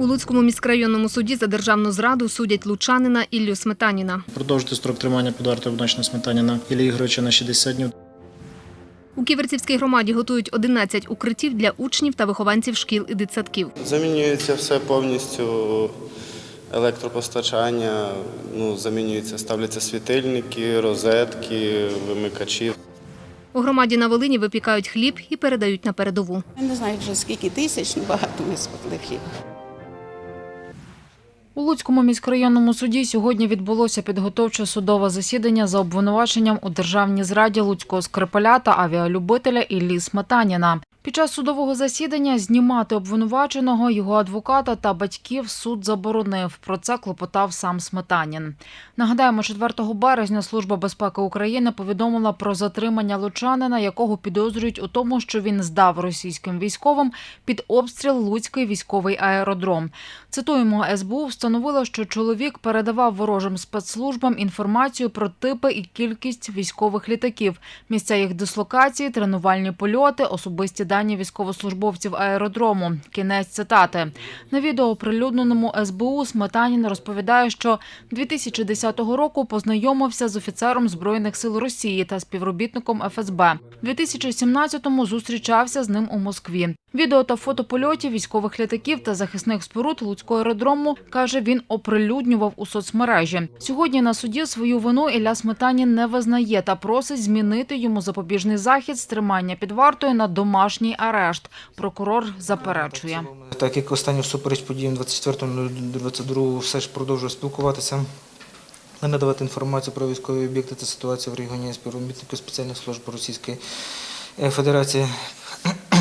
У Луцькому міськрайонному суді за державну зраду судять лучанина Іллю Сметаніна. Продовжити строк тримання під вартою Сметаніна Іллі Ігоровича на 60 днів. У Ківерцівській громаді готують 11 укриттів для учнів та вихованців шкіл і дитсадків. Замінюється все повністю електропостачання, ну, замінюється, ставляться світильники, розетки, вимикачі. У громаді на Волині випікають хліб і передають на передову. Я не знаю вже скільки тисяч, ну багато ми спекли хліб. У Луцькому міськрайонному суді сьогодні відбулося підготовче судове засідання за обвинуваченням у державній зраді луцького скрипаля та авіалюбителя Іллі Сметаніна. Під час судового засідання знімати обвинуваченого, його адвоката та батьків суд заборонив. Про це клопотав сам Сметанін. Нагадаємо, 4 березня Служба безпеки України повідомила про затримання лучанина, якого підозрюють у тому, що він здав російським військовим під обстріл Луцький військовий аеродром. Цитуємо, СБУ встановило, що чоловік передавав ворожим спецслужбам інформацію про типи і кількість військових літаків, місця їх дислокації, тренувальні польоти, особисті дані військовослужбовців аеродрому. Кінець цитати. На відео оприлюдненому СБУ Сметанін розповідає, що 2010 року познайомився з офіцером збройних сил Росії та співробітником ФСБ. У 2017-му зустрічався з ним у Москві. Відео та фото польотів військових літаків та захисних споруд Луцького аеродрому каже, він оприлюднював у соцмережі. Сьогодні на суді свою вину Ілля Сметанін не визнає та просить змінити йому запобіжний захід з тримання під вартою на домашній арешт. Прокурор заперечує. Так як останню супереч подіям 24.02 все ж продовжує спілкуватися, надавати інформацію про військові об'єкти та ситуацію в регіоні співробітників спеціальних служб Російської Федерації.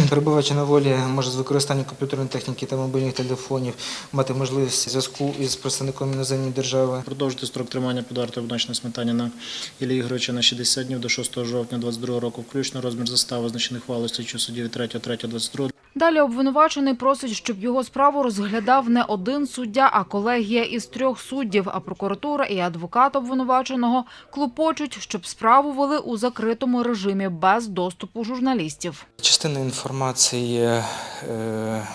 Перебуваючи на волі, може з використанням комп'ютерної техніки та мобільних телефонів мати можливість зв'язку із представником іноземної держави. Продовжити строк тримання під вартою обвинуваченого Сметаніна Іллі Ігоровича на 60 днів до 6 жовтня 2022 року, включно розмір застави, визначених хвалою слідчого судді від 3.3.22 Далі обвинувачений просить, щоб його справу розглядав не один суддя, а колегія із трьох суддів. А прокуратура і адвокат обвинуваченого клопочуть, щоб справу вели у закритому режимі без доступу журналістів. Частина інформації е,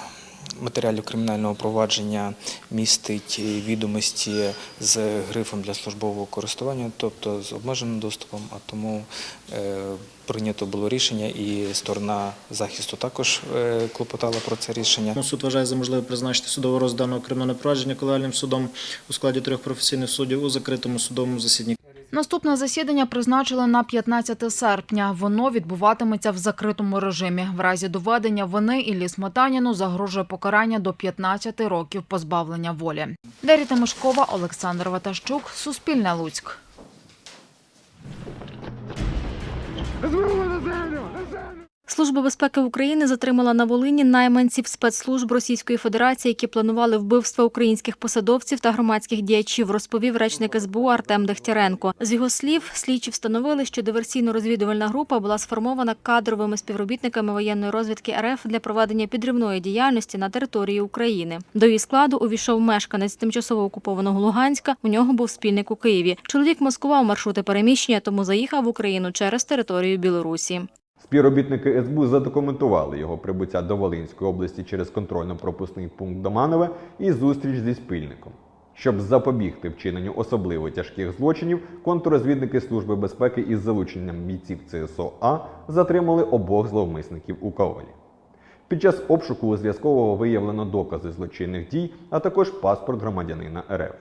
матеріалів кримінального провадження містить відомості з грифом для службового користування, тобто з обмеженим доступом, а тому е, прийнято було рішення, і сторона захисту також е, клопотала про це рішення. Ну, Суд вважає за можливе призначити судовий розгляд даного кримінального провадження колегіальним судом у складі трьох професійних суддів у закритому судовому засіданні. Наступне засідання призначили на 15 серпня. Воно відбуватиметься в закритому режимі. В разі доведення вини Іллі Сметаніну загрожує покарання до 15 років позбавлення волі. Дар'я Тимошкова, Олександр Ватащук, Суспільне Луцьк. Служба безпеки України затримала на Волині найманців спецслужб Російської Федерації, які планували вбивства українських посадовців та громадських діячів, розповів речник СБУ Артем Дегтяренко. З його слів, слідчі встановили, що диверсійно-розвідувальна група була сформована кадровими співробітниками воєнної розвідки РФ для проведення підривної діяльності на території України. До її складу увійшов мешканець тимчасово окупованого Луганська. У нього був спільник у Києві. Чоловік маскував маршрути переміщення, тому заїхав в Україну через територію Білорусі. Співробітники СБУ задокументували його прибуття до Волинської області через контрольно-пропускний пункт Доманове і зустріч зі спільником. Щоб запобігти вчиненню особливо тяжких злочинів, контррозвідники Служби безпеки із залученням бійців ЦСО А затримали обох зловмисників у Каолі. Під час обшуку у зв'язкового виявлено докази злочинних дій, а також паспорт громадянина РФ.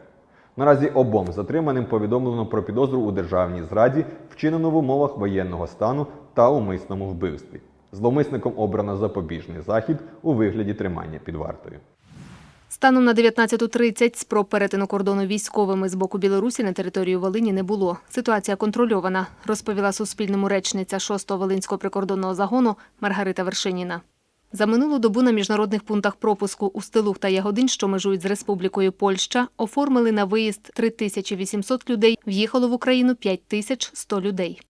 Наразі обом затриманим повідомлено про підозру у державній зраді, вчинену в умовах воєнного стану та умисному вбивстві. Зловмисником обрано запобіжний захід у вигляді тримання під вартою. Станом на 19.30 спроб перетину кордону військовими з боку Білорусі на територію Волині не було. Ситуація контрольована, розповіла Суспільному речниця 6-го Волинського прикордонного загону Маргарита Вершиніна. За минулу добу на міжнародних пунктах пропуску у Стилух та Ягодин, що межують з Республікою Польща, оформили на виїзд 3800 людей, в'їхало в Україну 5100 людей.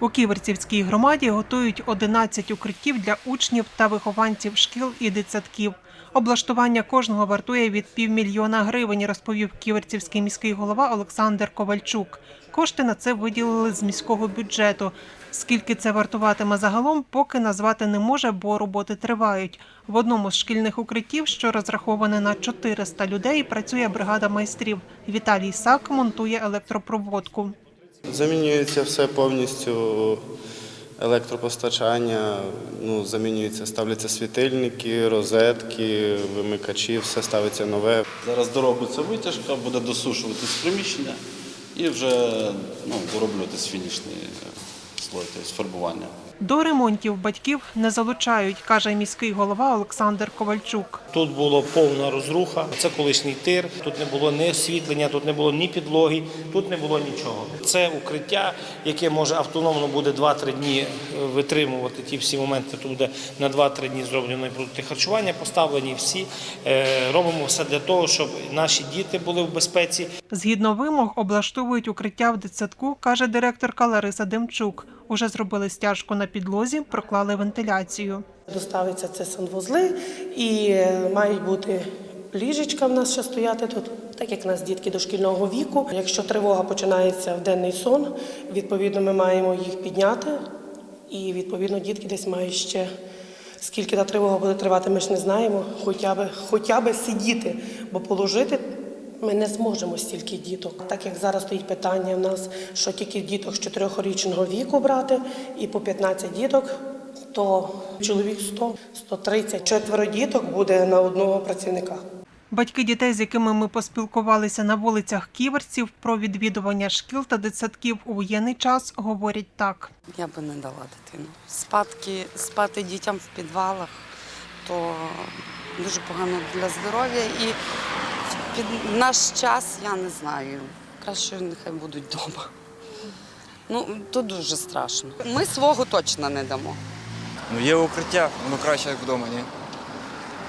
У Ківерцівській громаді готують 11 укриттів для учнів та вихованців шкіл і дитсадків. Облаштування кожного вартує від півмільйона гривень, розповів ківерцівський міський голова Олександр Ковальчук. Кошти на це виділили з міського бюджету. Скільки це вартуватиме загалом, поки назвати не може, бо роботи тривають. В одному з шкільних укриттів, що розраховане на 400 людей, працює бригада майстрів. Віталій Сак монтує електропроводку. Замінюється все повністю електропостачання, ну, замінюється, ставляться світильники, розетки, вимикачі, все ставиться нове. Зараз доробиться витяжка, буде досушуватись приміщення і вже ну, дороблюватись фінішний слой, тобто фарбування. До ремонтів батьків не залучають, каже міський голова Олександр Ковальчук. Тут була повна розруха. Це колишній тир. Тут не було ні освітлення, тут не було ні підлоги, тут не було нічого. Це укриття, яке може автономно буде 2-3 дні е, витримувати ті всі моменти. Тут буде на 2-3 дні зроблено продукти харчування, поставлені всі. Е, Робимо все для того, щоб наші діти були в безпеці. Згідно вимог, облаштовують укриття в дитсадку, каже директорка Лариса Демчук. Уже зробили стяжку на підлозі, проклали вентиляцію. Доставиться це санвузли і е, мають бути ліжечка в нас ще стояти тут, так як в нас дітки дошкільного віку. Якщо тривога починається в денний сон, відповідно ми маємо їх підняти, і відповідно дітки десь мають ще. Скільки та тривога буде тривати, ми ж не знаємо. Хоча б, хоча б сидіти, бо положити ми не зможемо стільки діток. Так як зараз стоїть питання в нас, що тільки діток з 4-річного віку брати і по 15 діток, то чоловік 100, 130, четверо діток буде на одного працівника. Батьки дітей, з якими ми поспілкувалися на вулицях Ківерців про відвідування шкіл та дитсадків у воєнний час, говорять так. Я би не дала дитину. Спадки, спати дітям в підвалах то дуже погано для здоров'я. І під наш час я не знаю. Краще нехай будуть вдома. Ну, то дуже страшно. Ми свого точно не дамо. Ну, є укриття, воно краще, як вдома, ні?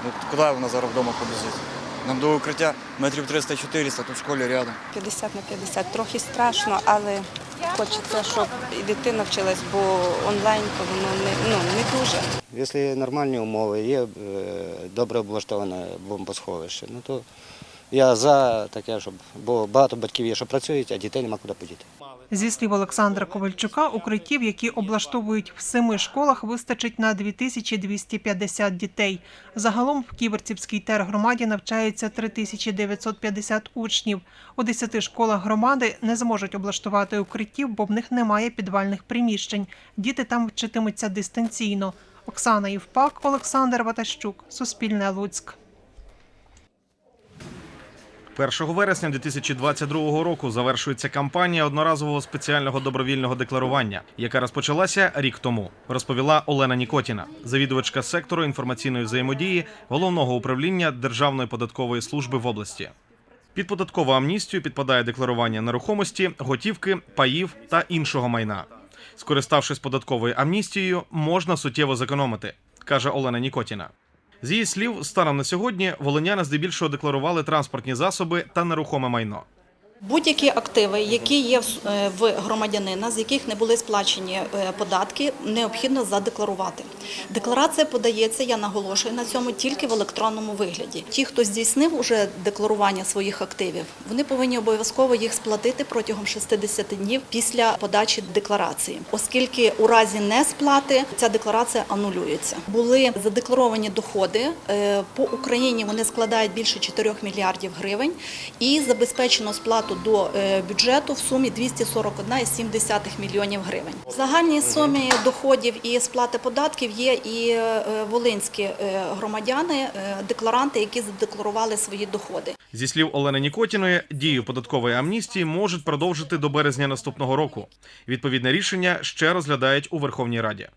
Ну, куди вона зараз вдома побіжить? Нам до укриття метрів 300-400, тут в школі рядом. 50 на 50. Трохи страшно, але хочеться, щоб і дитина вчилась, бо онлайн то воно не, ну, не дуже. Якщо нормальні умови, є е, добре облаштоване бомбосховище, ну то я за таке, щоб бо багато батьків є, що працюють, а дітей нема куди подіти. Зі слів Олександра Ковальчука, укриттів, які облаштовують в семи школах, вистачить на 2250 дітей. Загалом в Ківерцівській тергромаді навчається 3950 учнів. У 10 школах громади не зможуть облаштувати укриттів, бо в них немає підвальних приміщень. Діти там вчитимуться дистанційно. Оксана Євпак, Олександр Ватащук, Суспільне Луцьк. 1 вересня 2022 року завершується кампанія одноразового спеціального добровільного декларування, яка розпочалася рік тому, розповіла Олена Нікотіна, завідувачка сектору інформаційної взаємодії головного управління Державної податкової служби в області. Під податкову амністію підпадає декларування нерухомості, готівки, паїв та іншого майна. Скориставшись податковою амністією, можна суттєво зекономити, каже Олена Нікотіна. З її слів, станом на сьогодні волиняни здебільшого декларували транспортні засоби та нерухоме майно. Будь-які активи, які є в е, громадянина, з яких не були сплачені е, податки, необхідно задекларувати. Декларація подається, я наголошую на цьому, тільки в електронному вигляді. Ті, хто здійснив уже декларування своїх активів, вони повинні обов'язково їх сплатити протягом 60 днів після подачі декларації, оскільки у разі несплати ця декларація анулюється. Були задекларовані доходи е, по Україні. Вони складають більше 4 мільярдів гривень і забезпечено сплату до е, бюджету в сумі 241,7 мільйонів гривень. В загальній сумі доходів і сплати податків є і е, волинські е, громадяни, декларанти, які задекларували свої доходи. Зі слів Олени Нікотіної, дію податкової амністії можуть продовжити до березня наступного року. Відповідне рішення ще розглядають у Верховній Раді.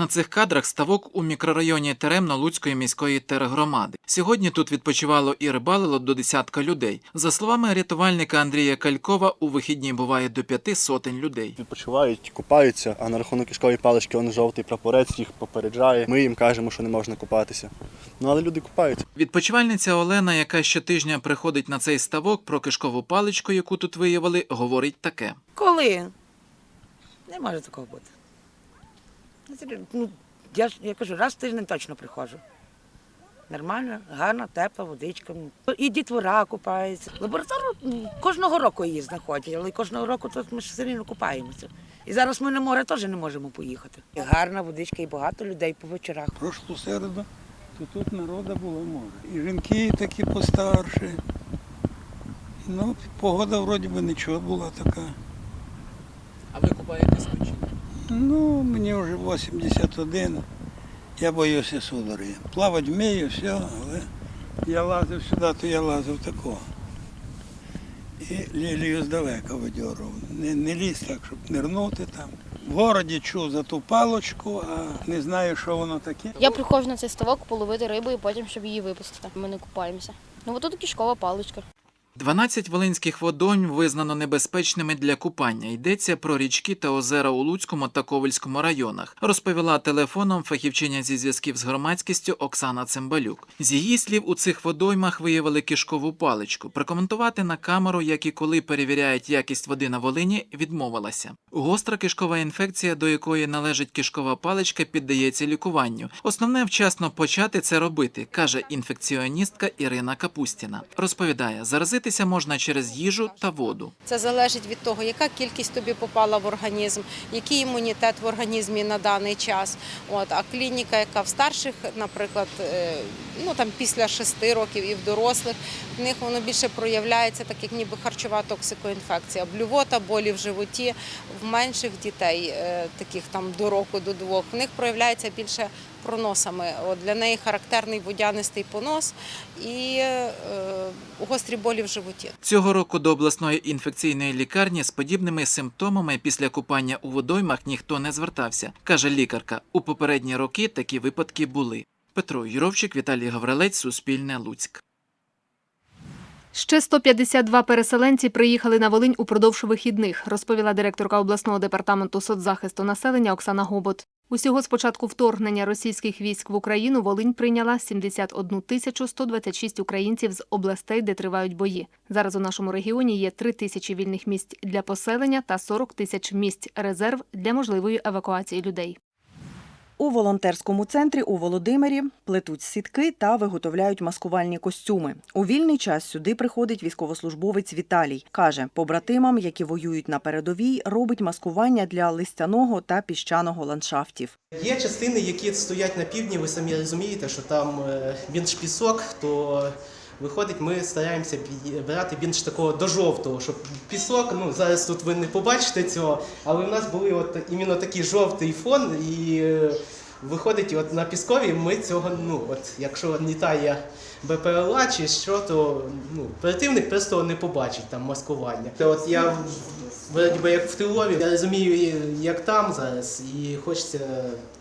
На цих кадрах ставок у мікрорайоні Теремно Луцької міської тергромади. Сьогодні тут відпочивало і рибалило до десятка людей. За словами рятувальника Андрія Калькова, у вихідні буває до п'яти сотень людей. Відпочивають, купаються, а на рахунок кишкової палички он жовтий прапорець їх попереджає. Ми їм кажемо, що не можна купатися. Ну але люди купаються. Відпочивальниця Олена, яка щотижня приходить на цей ставок про кишкову паличку, яку тут виявили, говорить таке. Коли? Не може такого бути. Ну, Я, ж- я кажу, раз в тиждень точно приходжу. Нормально, гарна, тепла водичка. І дітвора купаються. Лабораторію кожного року її знаходять, але кожного року тут ми ж все рівно купаємося. І зараз ми на море теж не можемо поїхати. І гарна водичка, і багато людей по вечорах. прошлу середу, то тут народу було море. І жінки такі постарші. Ну, погода вроді би нічого була така. А ви купаєтесь? Ну, мені вже 81. Я боюся судори. Плавати вмію, все, але я лазив сюди, то я лазив такого. І лілію здалека видьорував. Не, не ліз так, щоб нирнути там. В городі чув за ту палочку, а не знаю, що воно таке. Я приходжу на цей ставок половити рибу і потім, щоб її випустити. Ми не купаємося. Ну, от тут кишкова паличка. 12 волинських водойм визнано небезпечними для купання. Йдеться про річки та озера у Луцькому та Ковальському районах, розповіла телефоном фахівчиня зі зв'язків з громадськістю Оксана Цимбалюк. З її слів, у цих водоймах виявили кишкову паличку. Прокоментувати на камеру, як і коли перевіряють якість води на Волині, відмовилася. Гостра кишкова інфекція, до якої належить кишкова паличка, піддається лікуванню. Основне вчасно почати це робити, каже інфекціоністка Ірина Капустіна. Розповідає, заразитися можна через їжу та воду. Це залежить від того, яка кількість тобі попала в організм, який імунітет в організмі на даний час. От а клініка, яка в старших, наприклад, е, ну там після 6 років і в дорослих, в них воно більше проявляється, так як ніби харчова токсикоінфекція, блювота, болі в животі. В менших дітей, е, таких там до року, до двох, в них проявляється більше проносами. От для неї характерний водянистий понос і е, гострі болі в животі. Цього року до обласної інфекційної лікарні з подібними симптомами після купання у водоймах ніхто не звертався, каже лікарка. У попередні роки такі випадки були. Петро Юровчик, Віталій Гаврилець, Суспільне, Луцьк. Ще 152 переселенці приїхали на Волинь упродовж вихідних, розповіла директорка обласного департаменту соцзахисту населення Оксана Гобот. Усього з початку вторгнення російських військ в Україну Волинь прийняла 71 тисячу 126 українців з областей, де тривають бої. Зараз у нашому регіоні є 3 тисячі вільних місць для поселення та 40 тисяч місць резерв для можливої евакуації людей. У волонтерському центрі у Володимирі плетуть сітки та виготовляють маскувальні костюми. У вільний час сюди приходить військовослужбовець Віталій. Каже, побратимам, які воюють на передовій, робить маскування для листяного та піщаного ландшафтів. Є частини, які стоять на півдні, ви самі розумієте, що там е, більш пісок, то виходить, ми стараємося брати більш такого до жовтого, щоб пісок, ну зараз тут ви не побачите цього, але в нас були от іменно такий жовтий фон, і е, виходить, от на піскові ми цього, ну от якщо літає БПЛА чи що, то ну, противник просто не побачить там маскування. От я вроді би як в тилові, я розумію, як там зараз, і хочеться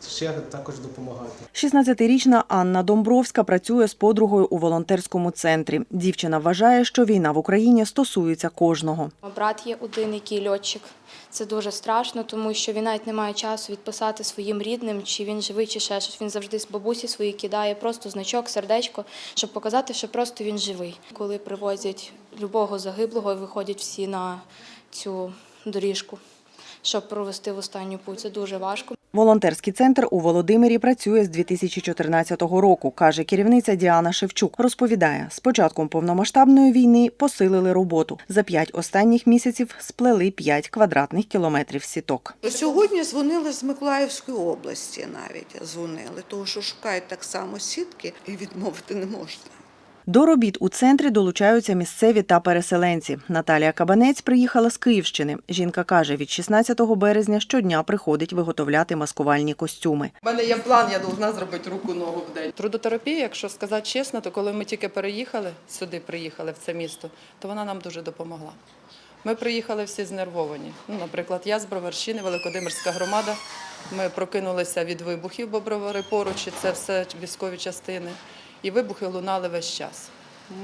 ще також допомагати. 16-річна Анна Домбровська працює з подругою у волонтерському центрі. Дівчина вважає, що війна в Україні стосується кожного. Брат є один, який льотчик. Це дуже страшно, тому що він навіть не має часу відписати своїм рідним, чи він живий, чи ще щось. Він завжди з бабусі свої кидає просто значок, сердечко, щоб показати, що просто він живий. Коли привозять любого загиблого, виходять всі на цю доріжку, щоб провести в останню путь. Це дуже важко. Волонтерський центр у Володимирі працює з 2014 року, каже керівниця Діана Шевчук. Розповідає, з початком повномасштабної війни посилили роботу. За п'ять останніх місяців сплели 5 квадратних кілометрів сіток. Сьогодні дзвонили з Миколаївської області навіть дзвонили, тому що шукають так само сітки і відмовити не можна. До робіт у центрі долучаються місцеві та переселенці. Наталія Кабанець приїхала з Київщини. Жінка каже, від 16 березня щодня приходить виготовляти маскувальні костюми. У мене є план, я повинна зробити руку ногу в день. Трудотерапія, якщо сказати чесно, то коли ми тільки переїхали сюди, приїхали в це місто, то вона нам дуже допомогла. Ми приїхали всі знервовані. Ну, наприклад, я з Броварщини, Великодимирська громада. Ми прокинулися від вибухів, бо бровари поруч, і це все військові частини. І вибухи лунали весь час.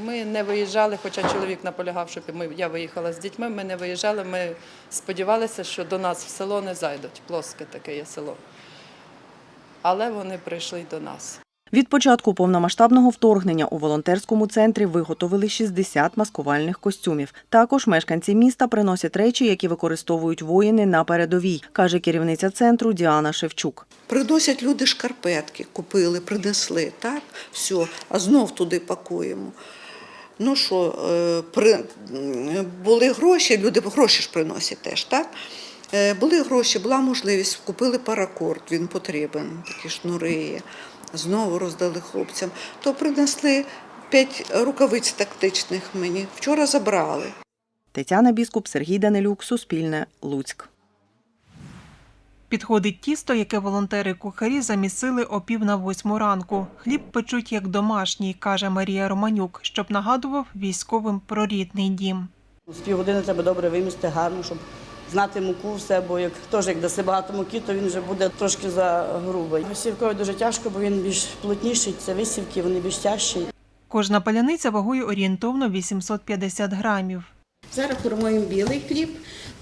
Ми не виїжджали, хоча чоловік наполягав, щоб ми, я виїхала з дітьми. Ми не виїжджали. Ми сподівалися, що до нас в село не зайдуть. Плоске таке є село. Але вони прийшли до нас. Від початку повномасштабного вторгнення у волонтерському центрі виготовили 60 маскувальних костюмів. Також мешканці міста приносять речі, які використовують воїни на передовій, каже керівниця центру Діана Шевчук. Приносять люди шкарпетки, купили, принесли, так, все, а знов туди пакуємо. Ну що, е, при, були гроші, люди гроші ж приносять теж, так? Е, Були гроші, була можливість, купили паракорд, він потрібен, такі шнури є. Знову роздали хлопцям. То принесли п'ять рукавиць тактичних мені. Вчора забрали. Тетяна Біскуп, Сергій Данилюк, Суспільне, Луцьк. Підходить тісто, яке волонтери-кухарі замісили о пів на восьму ранку. Хліб печуть як домашній, каже Марія Романюк, щоб нагадував військовим про рідний дім. З півгодини треба добре вимісти гарно, щоб знати муку, все, бо як теж як даси багато муки, то він вже буде трошки загрубий. Висівковий дуже тяжко, бо він більш плотніший, це висівки, вони більш тяжчі. Кожна паляниця вагою орієнтовно 850 грамів. Зараз формуємо білий хліб,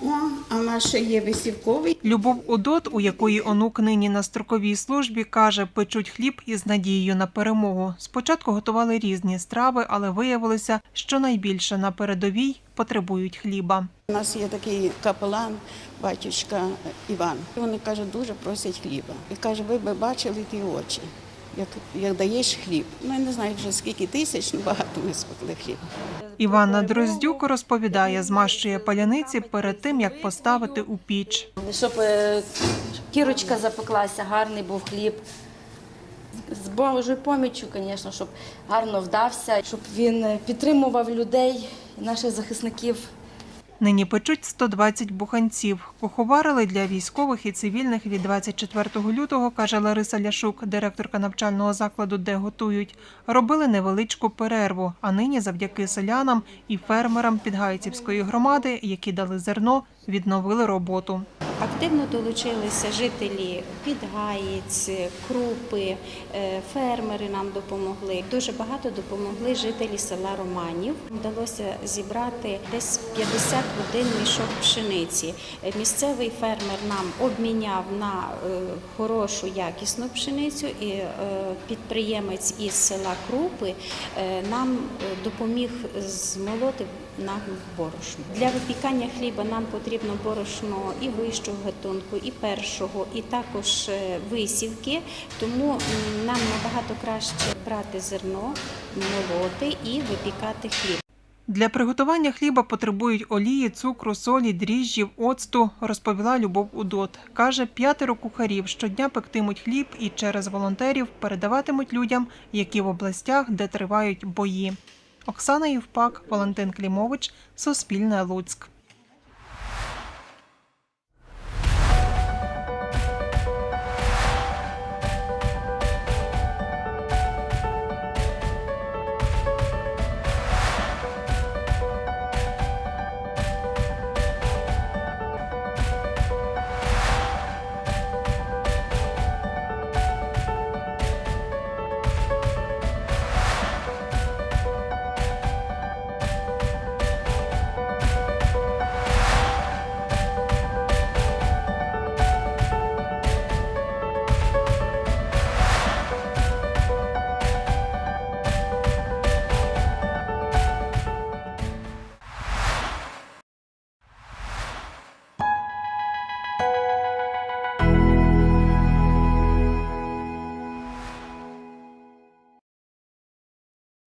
о, а ще є висівковий. Любов Удот, у якої онук нині на строковій службі, каже, печуть хліб із надією на перемогу. Спочатку готували різні страви, але виявилося, що найбільше на передовій потребують хліба. У нас є такий капелан, батюшка Іван. Вони каже, дуже просять хліба. І каже, ви б бачили ті очі, як, як даєш хліб. Ну я не знаю вже скільки тисяч, ну багато ми спекли хліб. Іванна Дроздюк розповідає, змащує паляниці перед тим, як поставити у піч. Щоб е, кірочка запеклася, гарний був хліб. З Божою поміччю, звісно, щоб гарно вдався, щоб він е, підтримував людей, наших захисників. Нині печуть 120 буханців. Куховарили для військових і цивільних від 24 лютого, каже Лариса Ляшук, директорка навчального закладу, де готують. Робили невеличку перерву, а нині завдяки селянам і фермерам Підгайцівської громади, які дали зерно, відновили роботу. Активно долучилися жителі Підгаєць, Крупи, е, фермери нам допомогли. Дуже багато допомогли жителі села Романів. Вдалося зібрати десь 51 мішок пшениці. Місцевий фермер нам обміняв на е, хорошу якісну пшеницю, і е, підприємець із села Крупи нам допоміг змолоти нам борошно. Для випікання хліба нам потрібно борошно і вищого гатунку, і першого, і також е, висівки. Тому нам набагато краще брати зерно, молоти і випікати хліб. Для приготування хліба потребують олії, цукру, солі, дріжджів, оцту, розповіла Любов Удот. Каже, п'ятеро кухарів щодня пектимуть хліб і через волонтерів передаватимуть людям, які в областях, де тривають бої. Оксана Євпак, Валентин Клімович, Суспільне Луцьк.